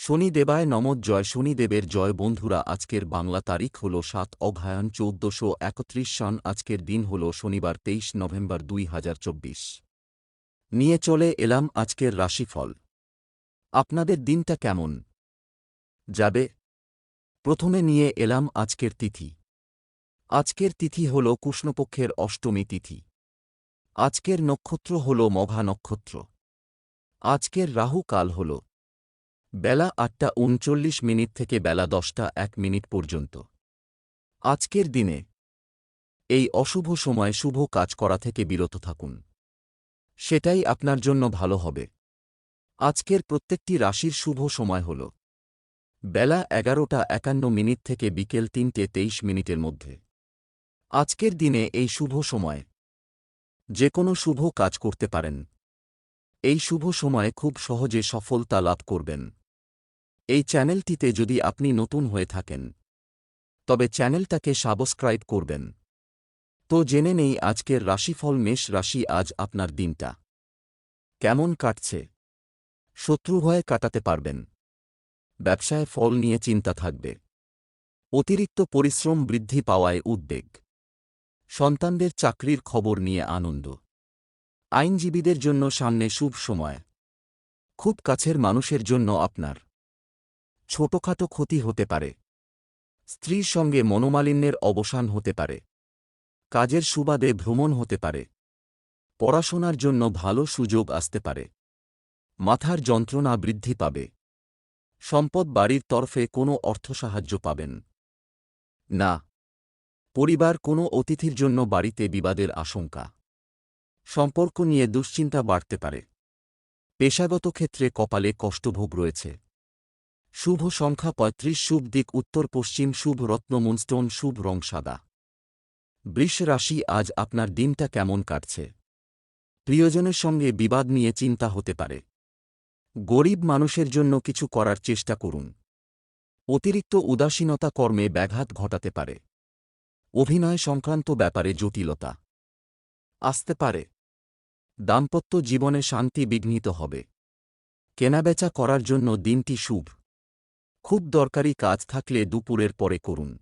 শনিদেবায় নমঃ জয়, শনিদেবের জয়। বন্ধুরা, আজকের বাংলা তারিখ হল সাত অঘায়ন চৌদ্দশো একত্রিশ সন আজকের দিন হল শনিবার, তেইশ নভেম্বর, দুই হাজার চব্বিশ। নিয়ে চলে এলাম আজকের রাশিফল। আপনাদের দিনটা কেমন? যাবে? প্রথমে নিয়ে এলাম আজকের তিথি। আজকের তিথি হল কৃষ্ণপক্ষের অষ্টমী তিথি। আজকের নক্ষত্র হল মঘা নক্ষত্র। আজকের রাহু কাল হল বেলা আটটা উনচল্লিশ মিনিট থেকে বেলা দশটা এক মিনিট পর্যন্ত। আজকের দিনে এই অশুভ সময়ে শুভ কাজ করা থেকে বিরত থাকুন। সেটাই আপনার জন্য ভালো হবে। আজকের প্রত্যেকটি রাশির শুভ সময় হল বেলা এগারোটা একান্ন মিনিট থেকে বিকেল তিনটে তেইশ মিনিটের মধ্যে। আজকের দিনে এই শুভ সময় যে কোনো শুভ কাজ করতে পারেন। এই শুভ সময়ে খুব সহজে সফলতা লাভ করবেন। এই চ্যানেলটিতে যদি আপনি নতুন হয়ে থাকেন, তবে চ্যানেলটাকে সাবস্ক্রাইব করবেন। তো জেনে নেই আজকের রাশিফল মেষ রাশি আজ আপনার দিনটা। কেমন কাটছে? শত্রুভয়ে কাটাতে পারবেন। ব্যবসায় ফল নিয়ে চিন্তা থাকবে। অতিরিক্ত পরিশ্রম বৃদ্ধি পাওয়ায় উদ্বেগ। সন্তানদের চাকরির খবর নিয়ে আনন্দ। আইনজীবীদের জন্য সামনে শুভ সময়। খুব কাছের মানুষের জন্য আপনার ছোটখাটো ক্ষতি হতে পারে। স্ত্রীর সঙ্গে মনোমালিন্যের অবসান হতে পারে। কাজের সুবাদে ভ্রমণ হতে পারে। পড়াশোনার জন্য ভালো সুযোগ আসতে পারে। মাথার যন্ত্রণা বৃদ্ধি পাবে। সম্পদ বাড়ির তরফে কোনো অর্থ সাহায্য পাবেন। না। পরিবার কোনো অতিথির জন্য বাড়িতে বিবাদের আশঙ্কা। সম্পর্ক নিয়ে দুশ্চিন্তা বাড়তে পারে। পেশাগত ক্ষেত্রে কপালে কষ্টভোগ রয়েছে। শুভ সংখ্যা পঁয়ত্রিশ, শুভ দিক উত্তর পশ্চিম, শুভ রত্ন মুনস্টোন, শুভ রং সাদা। বৃষ রাশি আজ আপনার দিনটা কেমন কাটছে? প্রিয়জনের সঙ্গে বিবাদ নিয়ে চিন্তা হতে পারে। গরিব মানুষের জন্য কিছু করার চেষ্টা করুন। অতিরিক্ত উদাসীনতা কর্মে ব্যাঘাত ঘটাতে পারে। অভিনয় সংক্রান্ত ব্যাপারে জটিলতা। আসতে পারে। দাম্পত্য জীবনে শান্তি বিঘ্নিত হবে। কেনাবেচা করার জন্য দিনটি শুভ। খুব দরকারি কাজ থাকলে দুপুরের পরে করুন।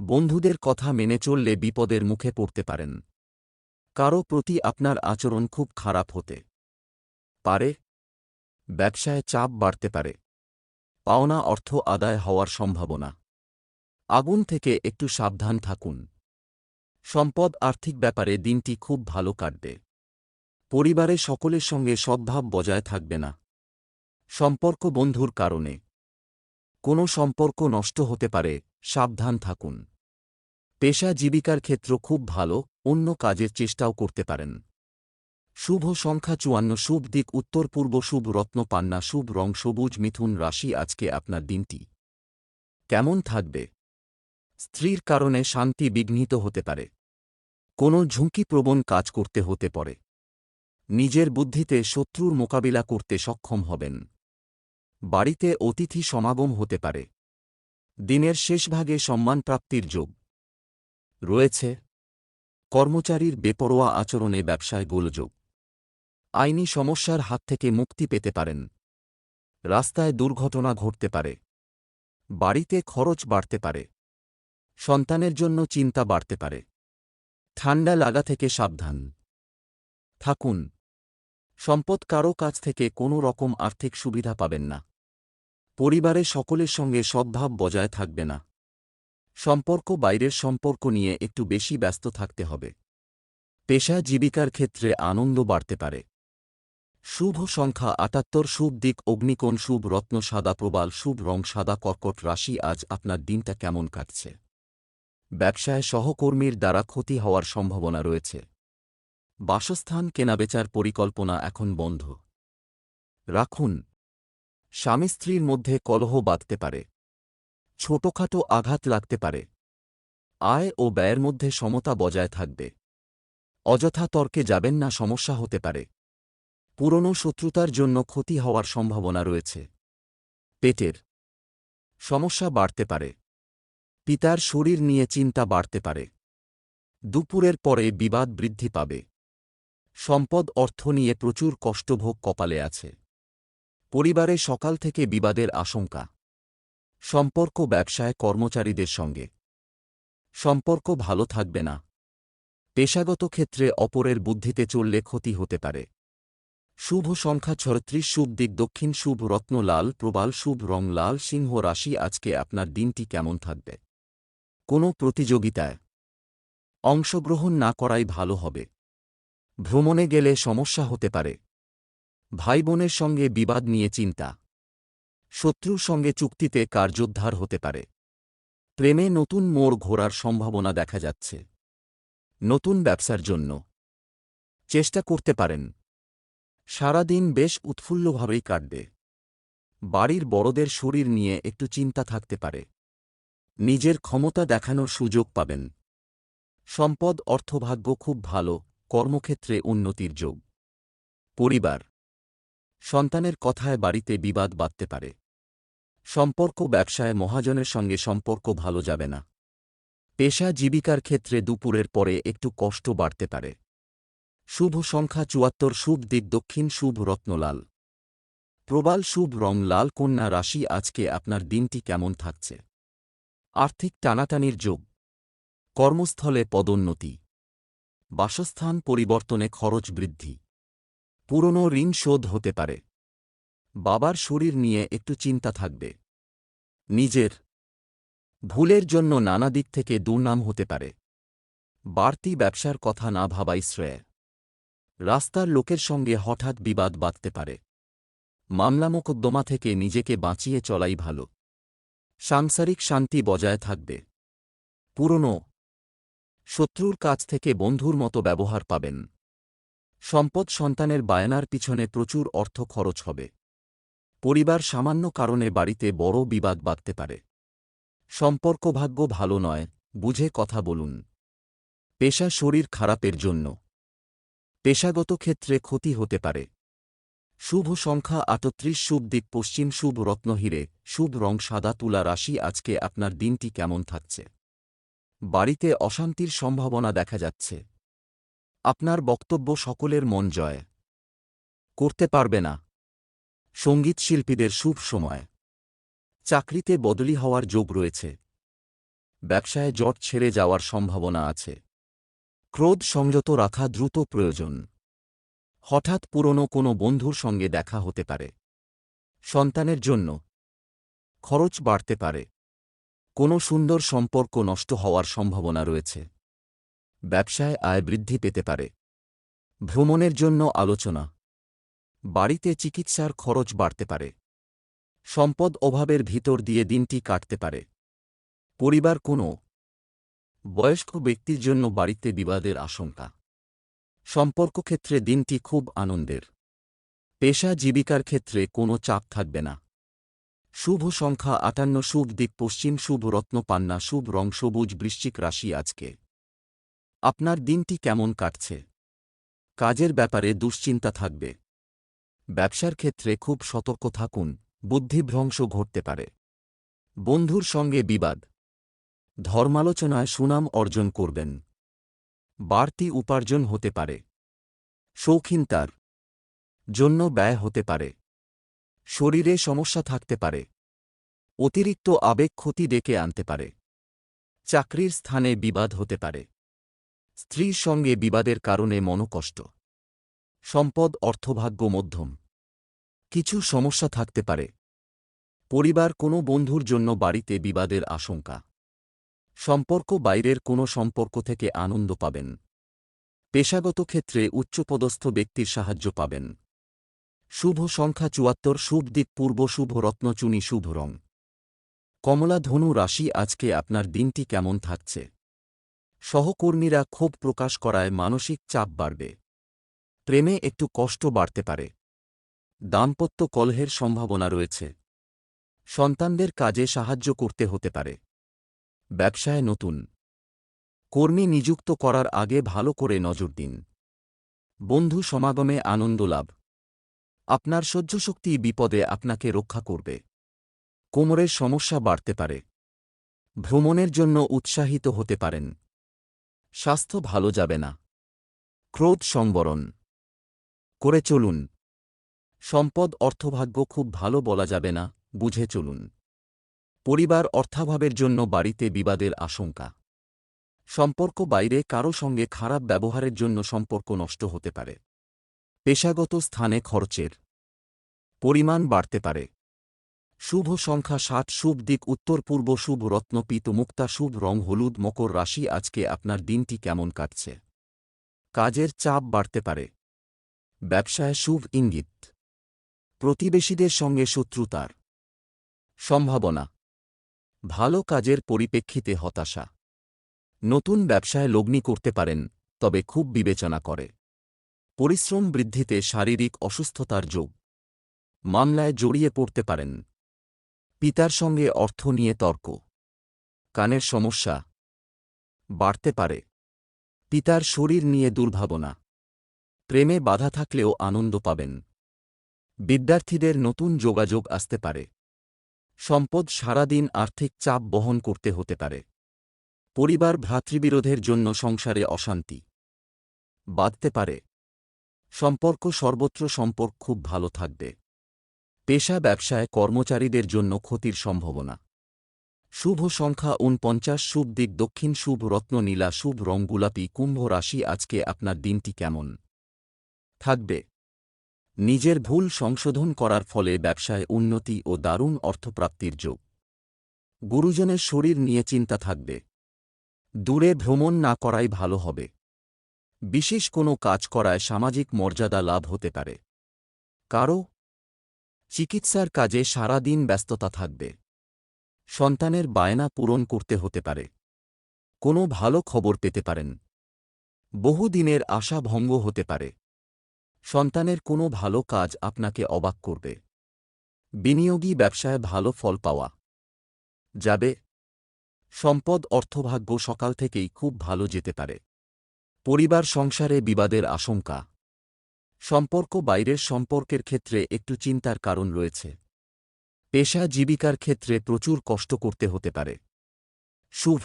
বন্ধুদের কথা মেনে চললে বিপদের মুখে পড়তে পারেন। কারও প্রতি আপনার আচরণ খুব খারাপ হতে পারে। ব্যবসায় চাপ বাড়তে পারে। পাওনা অর্থ আদায় হওয়ার সম্ভাবনা। আগুন থেকে একটু সাবধান থাকুন। সম্পদ আর্থিক ব্যাপারে দিনটি খুব ভালো কাটবে। পরিবারে সকলের সঙ্গে সদ্ভাব বজায় থাকবে না। সম্পর্ক বন্ধুর কারণে। কোনো সম্পর্ক নষ্ট হতে পারে, সাবধান থাকুন। পেশা জীবিকার ক্ষেত্র খুব ভালো, অন্য কাজের চেষ্টাও করতে পারেন। শুভ সংখ্যা চুয়ান্ন, শুভ দিক উত্তর পূর্ব, শুভ রত্ন পান্না, শুভ রং সবুজ, মিথুন রাশি আজকে আপনার দিনটি। কেমন থাকবে? স্ত্রীর কারণে শান্তি বিঘ্নিত হতে পারে। কোনো ঝুঁকিপ্রবণ কাজ করতে হতে পারে। নিজের বুদ্ধিতে শত্রুর মোকাবিলা করতে সক্ষম হবেন। বাড়িতে অতিথি সমাগম হতে পারে। দিনের শেষভাগে সম্মানপ্রাপ্তির যোগ। রয়েছে। কর্মচারীর বেপরোয়া আচরণে ব্যবসায় গোলযোগ। আইনি সমস্যার হাত থেকে মুক্তি পেতে পারেন। রাস্তায় দুর্ঘটনা ঘটতে পারে। বাড়িতে খরচ বাড়তে পারে। সন্তানের জন্য চিন্তা বাড়তে পারে। ঠান্ডা লাগা থেকে সাবধান। থাকুন। সম্পদ কারও কাছ থেকে কোনো রকম আর্থিক সুবিধা পাবেন না। পরিবারে সকলের সঙ্গে সদ্ভাব বজায় থাকবে না। সম্পর্ক বাইরের সম্পর্ক নিয়ে একটু বেশি ব্যস্ত থাকতে হবে। পেশা জীবিকার ক্ষেত্রে আনন্দ বাড়তে পারে। শুভ সংখ্যা আটাত্তর, শুভ দিক অগ্নিকোণ, শুভ রত্ন, সাদা প্রবাল, শুভ রং, সাদা কর্কট রাশি, আজ আপনার দিনটা কেমন কাটছে? ব্যবসায় সহকর্মীর দ্বারা ক্ষতি হওয়ার সম্ভাবনা রয়েছে। বাসস্থান কেনাবেচার পরিকল্পনা এখন বন্ধ। রাখুন, স্বামী স্ত্রীর মধ্যে কলহ বাঁধতে পারে, ছোটখাটো আঘাত লাগতে পারে, আয় ও ব্যয়ের মধ্যে সমতা বজায় থাকবে। অযথা তর্কে যাবেন না, সমস্যা হতে পারে। পুরনো শত্রুতার জন্য ক্ষতি হওয়ার সম্ভাবনা রয়েছে। পেটের সমস্যা বাড়তে পারে। পিতার শরীর নিয়ে চিন্তা বাড়তে পারে। দুপুরের পরে বিবাদ বৃদ্ধি পাবে। সম্পদ অর্থ নিয়ে প্রচুর কষ্টভোগ কপালে আছে। পরিবারে সকাল থেকে বিবাদের আশঙ্কা। সম্পর্ক ব্যবসায় কর্মচারীদের সঙ্গে। সম্পর্ক ভালো থাকবে না। পেশাগত ক্ষেত্রে অপরের বুদ্ধিতে চললে ক্ষতি হতে পারে। শুভ সংখ্যা ছত্রিশ, শুভ দিক দক্ষিণ, শুভ রত্ন লাল, প্রবাল, শুভ রং লাল, সিংহ রাশি, আজকে আপনার দিনটি কেমন থাকবে? কোনো প্রতিযোগিতায়। অংশগ্রহণ না করাই ভালো হবে। ভ্রমণে গেলে সমস্যা হতে পারে। ভাই বোনের সঙ্গে বিবাদ নিয়ে চিন্তা। শত্রুর সঙ্গে চুক্তিতে কার্যোদ্ধার হতে পারে। প্রেমে নতুন মোড় ঘোরার সম্ভাবনা দেখা যাচ্ছে। নতুন ব্যবসার জন্য। চেষ্টা করতে পারেন। সারাদিন বেশ উৎফুল্লভাবেই কাটবে। বাড়ির বড়দের শরীর নিয়ে একটু চিন্তা থাকতে পারে। নিজের ক্ষমতা দেখানোর সুযোগ পাবেন। সম্পদ অর্থভাগ্য খুব ভালো। কর্মক্ষেত্রে উন্নতির যোগ। পরিবার। সন্তানের কথায় বাড়িতে বিবাদ বাঁধতে পারে। সম্পর্ক ব্যবসায় মহাজনের সঙ্গে সম্পর্ক ভালো যাবে না। পেশা জীবিকার ক্ষেত্রে দুপুরের পরে একটু কষ্ট বাড়তে পারে। শুভ সংখ্যা চুয়াত্তর, শুভ দিক দক্ষিণ, শুভ রত্নলাল প্রবাল, শুভ রং লাল, কন্যা রাশি, আজকে আপনার দিনটি কেমন থাকছে? আর্থিক টানাটানির যোগ। কর্মস্থলে পদোন্নতি। বাসস্থান পরিবর্তনে খরচ বৃদ্ধি। পুরনো ঋণ শোধ হতে পারে। বাবার শরীর নিয়ে একটু চিন্তা থাকবে। নিজের ভুলের জন্য নানা দিক থেকে দুর্নাম হতে পারে। বাড়তি ব্যবসার কথা না ভাবাই শ্রেয়। রাস্তার লোকের সঙ্গে হঠাৎ বিবাদ বাঁধতে পারে। মামলা মোকদ্দমা থেকে নিজেকে বাঁচিয়ে চলাই ভালো। সাংসারিক শান্তি বজায় থাকবে। পুরনো শত্রুর কাছ থেকে বন্ধুর মতো ব্যবহার পাবেন। সম্পদ সন্তানের বায়নার পিছনে প্রচুর অর্থ খরচ হবে। পরিবার সামান্য কারণে বাড়িতে বড় বিবাদ বাঁধতে পারে। সম্পর্ক ভাগ্য ভালো নয়, বুঝে কথা বলুন। পেশা শরীর খারাপের জন্য। পেশাগত ক্ষেত্রে ক্ষতি হতে পারে। শুভ সংখ্যা আটত্রিশ, শুভ দিক পশ্চিম, শুভ রত্নহীরে শুভ রং সাদা, তুলা রাশি, আজকে আপনার দিনটি কেমন থাকছে? বাড়িতে অশান্তির সম্ভাবনা দেখা যাচ্ছে। আপনার বক্তব্য সকলের মন জয়। করতে পারবে না। সংগীত শিল্পীদের শুভ সময়। চাকরিতে বদলি হওয়ার যোগ রয়েছে। ব্যবসায় জট ছেড়ে যাওয়ার সম্ভাবনা আছে। ক্রোধ সংযত রাখা দ্রুত প্রয়োজন। হঠাৎ পুরনো কোনো বন্ধুর সঙ্গে দেখা হতে পারে। সন্তানের জন্য। খরচ বাড়তে পারে। কোনো সুন্দর সম্পর্ক নষ্ট হওয়ার সম্ভাবনা রয়েছে। ব্যবসায় আয় বৃদ্ধি পেতে পারে। ভ্রমণের জন্য আলোচনা। বাড়িতে চিকিৎসার খরচ বাড়তে পারে। সম্পদ অভাবের ভিতর দিয়ে দিনটি কাটতে পারে। পরিবার কোনো বয়স্ক ব্যক্তির জন্য বাড়িতে বিবাদের আশঙ্কা। সম্পর্ক ক্ষেত্রে দিনটি খুব আনন্দের। পেশা জীবিকার ক্ষেত্রে কোনো চাপ থাকবে না। শুভ সংখ্যা আটান্ন, শুভ দিক পশ্চিম, শুভ রত্ন পান্না, শুভ রং সবুজ, বৃশ্চিক রাশি আজকে। আপনার দিনটি কেমন কাটছে? কাজের ব্যাপারে দুশ্চিন্তা থাকবে। ব্যবসার ক্ষেত্রে খুব সতর্ক থাকুন বুদ্ধিভ্রংশ ঘটতে পারে। বন্ধুর সঙ্গে বিবাদ। ধর্মালোচনায় সুনাম অর্জন করবেন। বাড়তি উপার্জন হতে পারে। শৌখিনতার জন্য ব্যয় হতে পারে। শরীরে সমস্যা থাকতে পারে। অতিরিক্ত আবেগ ক্ষতি ডেকে আনতে পারে। চাকরির স্থানে বিবাদ হতে পারে। স্ত্রীর সঙ্গে বিবাদের কারণে মনকষ্ট। সম্পদ, অর্থভাগ্য মধ্যম। কিছু সমস্যা থাকতে পারে। পরিবার কোনো বন্ধুর জন্য বাড়িতে বিবাদের আশঙ্কা। সম্পর্ক বাইরের কোনো সম্পর্ক থেকে আনন্দ পাবেন। পেশাগত ক্ষেত্রে উচ্চপদস্থ ব্যক্তির সাহায্য পাবেন। শুভ সংখ্যা চুয়াত্তর, শুভ দিক পূর্ব, শুভ রত্নচুনি শুভ রং। কমলা ধনু রাশি, আজকে আপনার দিনটি কেমন থাকছে? সহকর্মীরা ক্ষোভ প্রকাশ করায় মানসিক চাপ বাড়বে। প্রেমে একটু কষ্ট বাড়তে পারে। দাম্পত্য কলহের সম্ভাবনা রয়েছে। সন্তানদের কাজে সাহায্য করতে হতে পারে। ব্যবসায় নতুন। কর্মী নিযুক্ত করার আগে ভালো করে নজর দিন। বন্ধু সমাগমে আনন্দ লাভ। আপনার সহ্যশক্তি বিপদে আপনাকে রক্ষা করবে। কোমরের সমস্যা বাড়তে পারে। ভ্রমণের জন্য উৎসাহিত হতে পারেন। স্বাস্থ্য ভালো যাবে না। ক্রোধ সংবরণ। করে চলুন। সম্পদ অর্থভাগ্য খুব ভালো বলা যাবে না, বুঝে চলুন। পরিবার অর্থাভাবের জন্য বাড়িতে বিবাদের আশঙ্কা। সম্পর্ক বাইরে কারও সঙ্গে খারাপ ব্যবহারের জন্য সম্পর্ক নষ্ট হতে পারে। পেশাগত স্থানে খরচের পরিমাণ বাড়তে পারে। শুভ সংখ্যা সাত, শুভ দিক, উত্তর পূর্ব, শুভ রত্নপিত মুক্তা, শুভ রং, হলুদ, মকর রাশি, আজকে আপনার দিনটি কেমন কাটছে? কাজের চাপ বাড়তে পারে। ব্যবসায় শুভ ইঙ্গিত। প্রতিবেশীদের সঙ্গে শত্রুতার সম্ভাবনা। ভালো কাজের পরিপ্রেক্ষিতে হতাশা। নতুন ব্যবসায় লগ্নি করতে পারেন, তবে খুব বিবেচনা করে। পরিশ্রম বৃদ্ধিতে শারীরিক অসুস্থতার যোগ। মামলায় জড়িয়ে পড়তে পারেন। পিতার সঙ্গে অর্থ নিয়ে তর্ক। কানের সমস্যা। বাড়তে পারে। পিতার শরীর নিয়ে দুর্ভাবনা। প্রেমে বাধা থাকলেও আনন্দ পাবেন। বিদ্যার্থীদের নতুন যোগাযোগ আসতে পারে। সম্পদ সারাদিন আর্থিক চাপ বহন করতে হতে পারে। পরিবার ভ্রাতৃবিরোধের জন্য সংসারে অশান্তি। বাঁধতে পারে। সম্পর্ক সর্বত্র সম্পর্ক খুব ভালো থাকবে। পেশা ব্যবসায় কর্মচারীদের জন্য ক্ষতির সম্ভাবনা। শুভ সংখ্যা উনপঞ্চাশ শুভ দিক দক্ষিণ, শুভ রত্ন নীলা, শুভ রং গোলাপি, কুম্ভ রাশি, আজকে আপনার দিনটি কেমন? থাকবে। নিজের ভুল সংশোধন করার ফলে ব্যবসায় উন্নতি ও দারুণ অর্থপ্রাপ্তির যোগ। গুরুজনের শরীর নিয়ে চিন্তা থাকবে। দূরে ভ্রমণ না করাই ভালো হবে। বিশেষ কোনো কাজ করায় সামাজিক মর্যাদা লাভ হতে পারে। কারও চিকিৎসার কাজে সারা দিন ব্যস্ততা থাকবে। সন্তানের বায়না পূরণ করতে হতে পারে। কোনো ভালো খবর পেতে পারেন। বহুদিনের আশা ভঙ্গ হতে পারে। সন্তানের কোনো ভালো কাজ আপনাকে অবাক করবে। বিনিয়োগী ব্যবসায় ভালো ফল পাওয়া। যাবে। সম্পদ অর্থভাগ্য সকাল থেকেই খুব ভালো যেতে পারে। পরিবার সংসারে বিবাদের আশঙ্কা। সম্পর্ক বাইরের সম্পর্কের ক্ষেত্রে একটু চিন্তার কারণ রয়েছে। পেশা জীবিকার ক্ষেত্রে প্রচুর কষ্ট করতে হতে পারে। শুভ।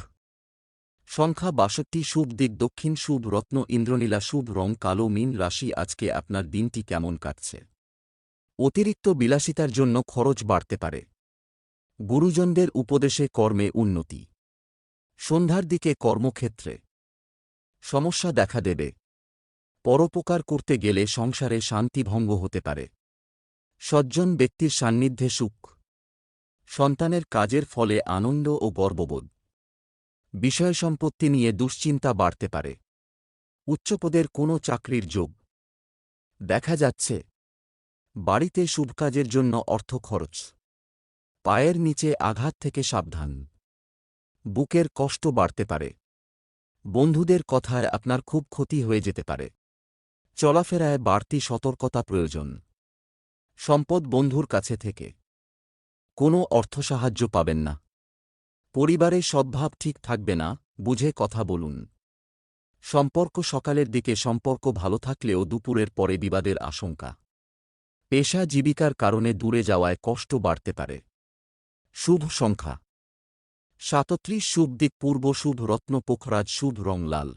সংখ্যা বাষট্টি শুভ দিক দক্ষিণ শুভ রত্ন ইন্দ্রনীলা শুভ রং কালো মিন রাশি আজকে আপনার দিনটি কেমন কাটছে? অতিরিক্ত বিলাসিতার জন্য খরচ বাড়তে পারে। গুরুজনদের উপদেশে কর্মে উন্নতি। সন্ধ্যার দিকে কর্মক্ষেত্রে। সমস্যা দেখা দেবে। পরোপকার করতে গেলে সংসারে শান্তি ভঙ্গ হতে পারে। সজ্জন ব্যক্তির সান্নিধ্যে সুখ। সন্তানের কাজের ফলে আনন্দ ও গর্ববোধ। বিষয় সম্পত্তি নিয়ে দুশ্চিন্তা বাড়তে পারে। উচ্চপদের কোনো চাকরির যোগ। দেখা যাচ্ছে, বাড়িতে শুভ কাজের জন্য অর্থ খরচ। পায়ের নিচে আঘাত থেকে সাবধান। বুকের কষ্ট বাড়তে পারে। বন্ধুদের কথায় আপনার খুব ক্ষতি হয়ে যেতে পারে। চলাফেরায় বাড়তি সতর্কতা প্রয়োজন। সম্পদ বন্ধুর কাছে থেকে। কোনো অর্থ সাহায্য পাবেন না। পরিবারে সদ্ভাব ঠিক থাকবে না, বুঝে কথা বলুন। সম্পর্ক সকালের দিকে সম্পর্ক ভালো থাকলেও দুপুরের পরে বিবাদের আশঙ্কা। পেশা জীবিকার কারণে দূরে যাওয়ায় কষ্ট বাড়তে পারে। শুভ সংখ্যা। সাতত্রিশ শুভ দিক পূর্ব শুভ রত্ন পোখরাজ শুভ রং লাল